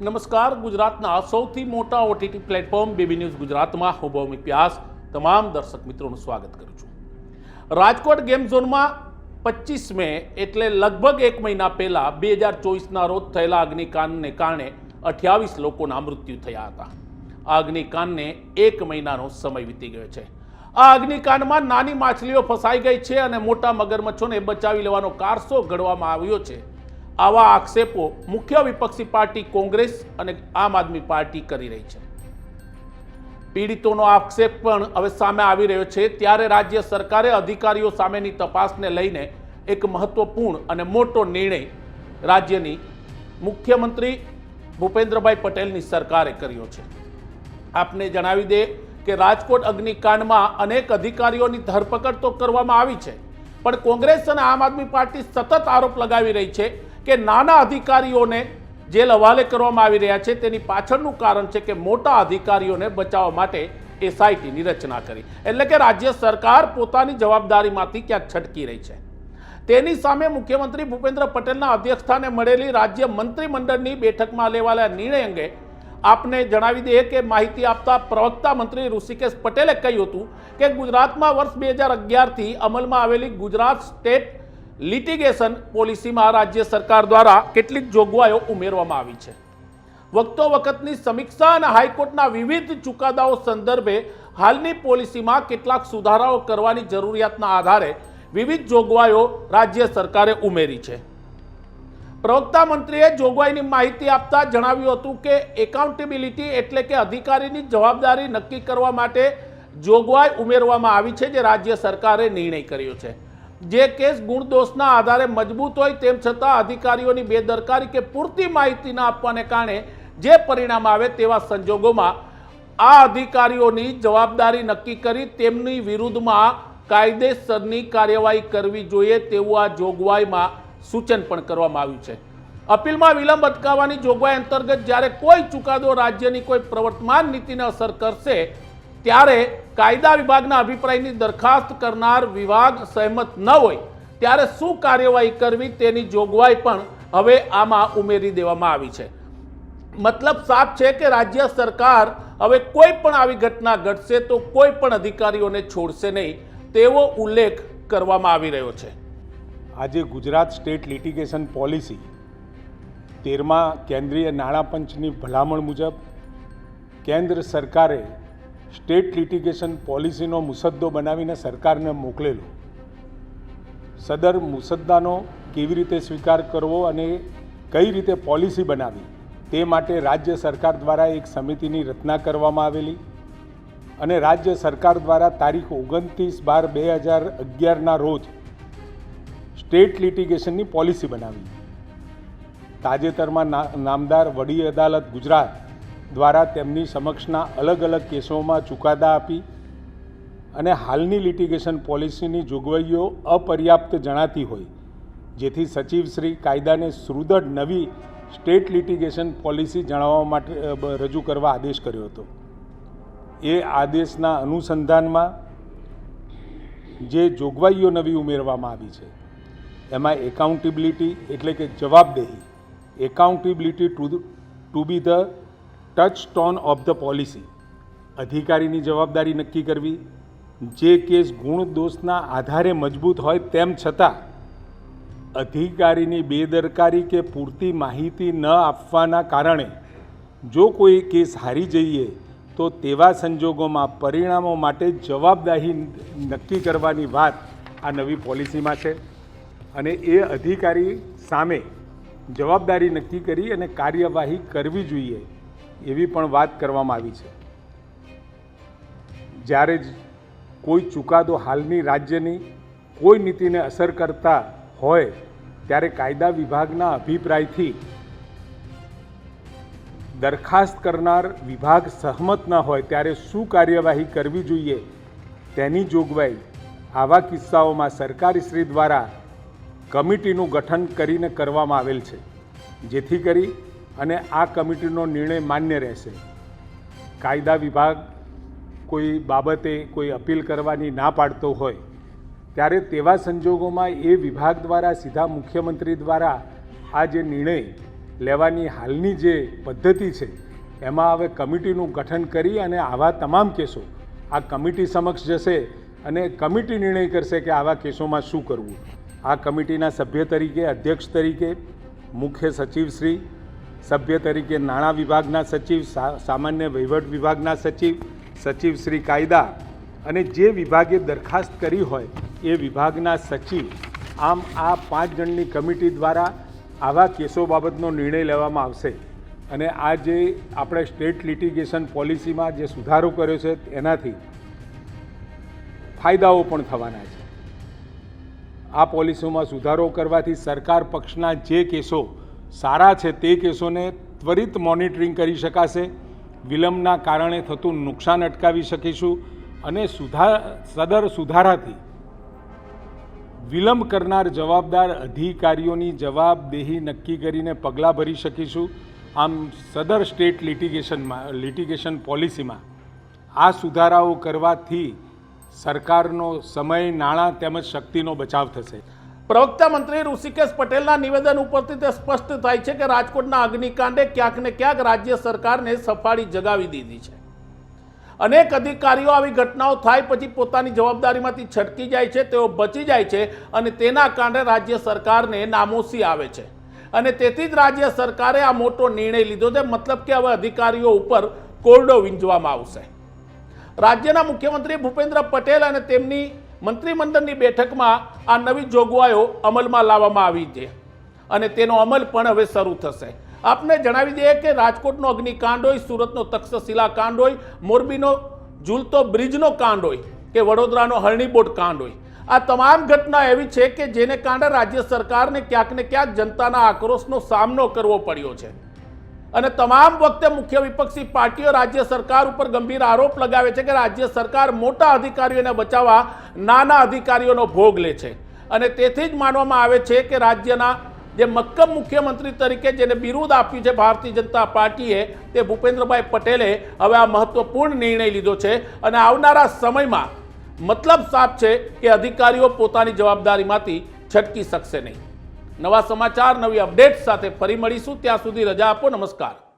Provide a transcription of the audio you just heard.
નમસ્કાર. ગુજરાતના સૌથી મોટા ઓટીટી પ્લેટફોર્મ બેબી ન્યૂઝ ગુજરાતમાં હું ભૌમિક વ્યાસ તમામ દર્શક મિત્રોનું સ્વાગત કરું છું. રાજકોટ ગેમ ઝોનમાં પચીસ મે એટલે લગભગ એક મહિના પહેલા બે હજાર ચોવીસના રોજ થયેલા અગ્નિકાંડને કારણે અઠ્યાવીસ લોકોના મૃત્યુ થયા હતા. આ અગ્નિકાંડને એક મહિનાનો સમય વીતી ગયો છે. આ અગ્નિકાંડમાં નાની માછલીઓ ફસાઈ ગઈ છે અને મોટા મગરમચ્છોને બચાવી લેવાનો કારસો ઘડવામાં આવ્યો છે. આવા આક્ષેપો મુખ્ય વિપક્ષી પાર્ટી કોંગ્રેસ અને આમ આદમી પાર્ટી કરી રહી છે. પીડિતોનો આક્ષેપ પણ હવે સામે આવી રહ્યો છે. ત્યારે રાજ્ય સરકારે અધિકારીઓ સામેની તપાસને લઈને એક મહત્વપૂર્ણ અને મોટો નિર્ણય રાજ્યની મુખ્યમંત્રી ભૂપેન્દ્રભાઈ પટેલની સરકારે કર્યો છે. આપને જણાવી દે કે રાજકોટ અગ્નિકાંડમાં અનેક અધિકારીઓની ધરપકડ તો કરવામાં આવી છે, પણ કોંગ્રેસ અને આમ આદમી પાર્ટી સતત આરોપ લગાવી રહી છે કે નાના અધિકારીઓને જેલ હવાલે કરવામાં આવી રહ્યા છે. તેની પાછળનું કારણ છે કે મોટા અધિકારીઓને બચાવવા માટે એસઆઈટીની રચના કરી. એટલે કે રાજ્ય સરકાર પોતાની જવાબદારીમાંથી ક્યાંક છટકી રહી છે. તેની સામે મુખ્યમંત્રી ભૂપેન્દ્ર પટેલના અધ્યક્ષસ્થાને મળેલી રાજ્ય મંત્રીમંડળની બેઠકમાં લેવાયેલા નિર્ણય અંગે આપને જણાવી દઈએ કે માહિતી આપતા પ્રવક્તા મંત્રી ઋષિકેશ પટેલે કહ્યું હતું કે ગુજરાતમાં વર્ષ બે હજાર અગિયારથી અમલમાં આવેલી ગુજરાત સ્ટેટ લિટિગેશન પોલિસીમાં રાજ્ય સરકાર દ્વારા કેટલીક જોગવાઈઓ ઉમેરવામાં આવી છે. વખતો વખતની સમીક્ષા અને હાઈકોર્ટના વિવિધ ચુકાદાઓ સંદર્ભે હાલની પોલિસીમાં કેટલાક સુધારાઓ કરવાની જરૂરિયાતના આધારે વિવિધ જોગવાઈઓ રાજ્ય સરકારે ઉમેરી છે. પ્રવક્તા મંત્રીએ જોગવાઈની માહિતી આપતા જણાવ્યું હતું કે એકાઉન્ટેબિલિટી એટલે કે અધિકારીની જવાબદારી નક્કી કરવા માટે જોગવાઈ ઉમેરવામાં આવી છે, જે રાજ્ય સરકારે નિર્ણય કર્યો છે. જે કેસ ગુણદોષના આધારે મજબૂત હોય તેમ છતાં અધિકારીઓની બેદરકારી કે પૂરતી માહિતી ન આપવાને કારણે જે પરિણામ આવે તેવા સંજોગોમાં આ અધિકારીઓની જવાબદારી નક્કી કરી તેમની વિરુદ્ધમાં કાયદેસરની કાર્યવાહી કરવી જોઈએ તેવું આ જોગવાઈમાં સૂચન પણ કરવામાં આવ્યું છે. અપીલમાં વિલંબ અટકાવવાની જોગવાઈ અંતર્ગત જ્યારે કોઈ ચુકાદો રાજ્યની કોઈ પ્રવર્તમાન નીતિને અસર કરશે ત્યારે કાયદા વિભાગના અભિપ્રાયની દરખાસ્ત કરનાર વિભાગ સહેમત ન હોય, ત્યારે શું કાર્યવાહી કરવી તેની જોગવાઈ પણ હવે આમાં ઉમેરી દેવામાં આવી છે. મતલબ સાફ છે કે રાજ્ય સરકાર હવે કોઈ પણ આવી ઘટના ઘટશે તો કોઈ પણ અધિકારીઓને છોડશે નહીં, તેવો ઉલ્લેખ કરવામાં આવી રહ્યો છે. આજે ગુજરાત સ્ટેટ લિટિગેશન પોલિસી તેરમા કેન્દ્રીય નાણાં પંચની ભલામણ મુજબ કેન્દ્ર સરકારે સ્ટેટ લિટિગેશન પોલિસીનો મુસદ્દો બનાવીને સરકારને મોકલેલો. સદર મુસદ્દાનો કેવી રીતે સ્વીકાર કરવો અને કઈ રીતે પોલિસી બનાવી તે માટે રાજ્ય સરકાર દ્વારા એક સમિતિની રચના કરવામાં આવેલી અને રાજ્ય સરકાર દ્વારા તારીખ ઓગણત્રીસ બાર બે હજાર અગિયારના રોજ સ્ટેટ લિટિગેશનની પોલિસી બનાવી. તાજેતરમાં નામદાર વડી અદાલત ગુજરાત દ્વારા તેમની સમક્ષના અલગ અલગ કેસોમાં ચુકાદા આપી અને હાલની લિટિગેશન પોલિસીની જોગવાઈઓ અપર્યાપ્ત જણાતી હોય, જેથી સચિવશ્રી કાયદાને સુદૃઢ નવી સ્ટેટ લિટિગેશન પોલિસી જણાવવા માટે રજૂ કરવા આદેશ કર્યો હતો. એ આદેશના અનુસંધાનમાં જે જોગવાઈઓ નવી ઉમેરવામાં આવી છે, એમાં એકાઉન્ટેબિલિટી એટલે કે જવાબદેહી accountability to to be the touchstone of the policy. અધિકારીની જવાબદારી નક્કી કરવી, જે કેસ ગુણ દોષના આધારે મજબૂત હોય તેમ છતાં, અધિકારીની બેદરકારી કે પૂરતી માહિતી ન આપવાના કારણે, જો કોઈ કેસ હારી જઈએ, તો તેવા સંજોગોમાં પરિણામો માટે જવાબદારી નક્કી કરવાની વાત આ નવી પોલિસીમાં છે. અને એ અધિકારી સામે જવાબદારી નક્કી કરી અને કાર્યવાહી કરવી જોઈએ. એવી પણ વાત કરવામાં આવી છે. જ્યારે જ કોઈ ચુકાદો હાલની રાજ્યની કોઈ નીતિને અસર કરતા હોય, ત્યારે કાયદા વિભાગના અભિપ્રાયથી દરખાસ્ત કરનાર વિભાગ સહમત ન હોય, ત્યારે શું કાર્યવાહી કરવી જોઈએ તેની જોગવાઈ આવા કિસ્સાઓમાં સરકારશ્રી દ્વારા કમિટીનું ગઠન કરીને કરવામાં આવેલ છે. જેથી કરી અને આ કમિટીનો નિર્ણય માન્ય રહેશે. કાયદા વિભાગ કોઈ બાબતે કોઈ અપીલ કરવાની ના પાડતો હોય, ત્યારે તેવા સંજોગોમાં એ વિભાગ દ્વારા સીધા મુખ્યમંત્રી દ્વારા આ જે નિર્ણય લેવાની હાલની જે પદ્ધતિ છે, એમાં હવે કમિટીનું ગઠન કરી અને આવા તમામ કેસો, આ કમિટી સમક્ષ જશે અને કમિટી નિર્ણય કરશે કે આવા કેસોમાં શું કરવું. આ કમિટીના સભ્ય તરીકે, અધ્યક્ષ તરીકે મુખ્ય સચિવશ્રી સભ્ય તરીકે નાણાં વિભાગના સચિવ સામાન્ય વહીવટ વિભાગના સચિવ સચિવ શ્રી કાયદા અને જે વિભાગે દરખાસ્ત કરી હોય એ વિભાગના સચિવ. આમ આ પાંચ જણની કમિટી દ્વારા આવા કેસો બાબતનો નિર્ણય લેવામાં આવશે. અને આ જે આપણે સ્ટેટ લિટિગેશન પોલિસીમાં જે સુધારો કર્યો છે એનાથી ફાયદાઓ પણ થવાના છે. આ પોલિસીમાં સુધારો કરવાથી સરકાર પક્ષના જે કેસો સારા છે તે કેસોને ત્વરિત મોનિટરિંગ કરી શકાશે. વિલંબના કારણે થતું નુકસાન અટકાવી શકીશું અને સુધાર સદર સુધારાથી વિલંબ કરનાર જવાબદાર અધિકારીઓની જવાબદેહી નક્કી કરીને પગલાં ભરી શકીશું. આમ સદર સ્ટેટ લિટિગેશનમાં લિટિગેશન પોલિસીમાં આ સુધારાઓ કરવાથી સરકારનો સમય, નાણાં તેમજ શક્તિનો બચાવ થશે. પ્રવક્તા મંત્રી ઋષિકેશ પટેલના નિવેદન ઉપરથી તે સ્પષ્ટ થાય છે કે રાજકોટના અગ્નિકાંડે ક્યાંક ને ક્યાંક રાજ્ય સરકારને સફાળી જગાવી દીધી છે. અનેક અધિકારીઓ આવી ઘટનાઓ થાય પછી પોતાની જવાબદારીમાંથી છટકી જાય છે, તેઓ બચી જાય છે અને તેના કારણે રાજ્ય સરકારને નામોસી આવે છે. અને તેથી જ રાજ્ય સરકારે આ મોટો નિર્ણય લીધો છે, મતલબ કે હવે અધિકારીઓ ઉપર કોરડો વીંજવામાં આવશે. રાજ્યના મુખ્યમંત્રી ભૂપેન્દ્ર પટેલ અને તેમની મંત્રીમંડળની બેઠકમાં આ નવી જોગવાઈઓ અમલમાં લાવવામાં આવી છે. અને તેનો અમલ પણ હવે શરૂ થશે. આપને જણાવી દઈએ કે રાજકોટનો અગ્નિકાંડ હોય સુરતનો તક્ષશિલા કાંડ હોય મોરબીનો ઝૂલતો બ્રિજનો કાંડ હોય કે વડોદરાનો હરણીબોટ કાંડ હોય આ તમામ ઘટના એવી છે કે જેને કારણે રાજ્ય સરકારને ક્યાંક ને ક્યાંક જનતાના આક્રોશનો સામનો કરવો પડ્યો છે. અને તમામ વખતે મુખ્ય વિપક્ષી પાર્ટીઓ રાજ્ય સરકાર ઉપર ગંભીર આરોપ લગાવે છે કે રાજ્ય સરકાર મોટા અધિકારીઓને બચાવવા નાના અધિકારીઓનો ભોગ લે છે. અને તેથી જ માનવામાં આવે છે કે રાજ્યના જે મક્કમ મુખ્યમંત્રી તરીકે જેને બિરુદ આપ્યું છે ભારતીય જનતા પાર્ટીએ તે ભૂપેન્દ્રભાઈ પટેલે હવે આ મહત્વપૂર્ણ નિર્ણય લીધો છે. અને આવનારા સમયમાં મતલબ સાફ છે કે અધિકારીઓ પોતાની જવાબદારીમાંથી છટકી શકશે નહીં. નવા સમાચાર નવી અપડેટ સાથે ફરી મળીશું. ત્યાં સુધી રજા આપો. નમસ્કાર.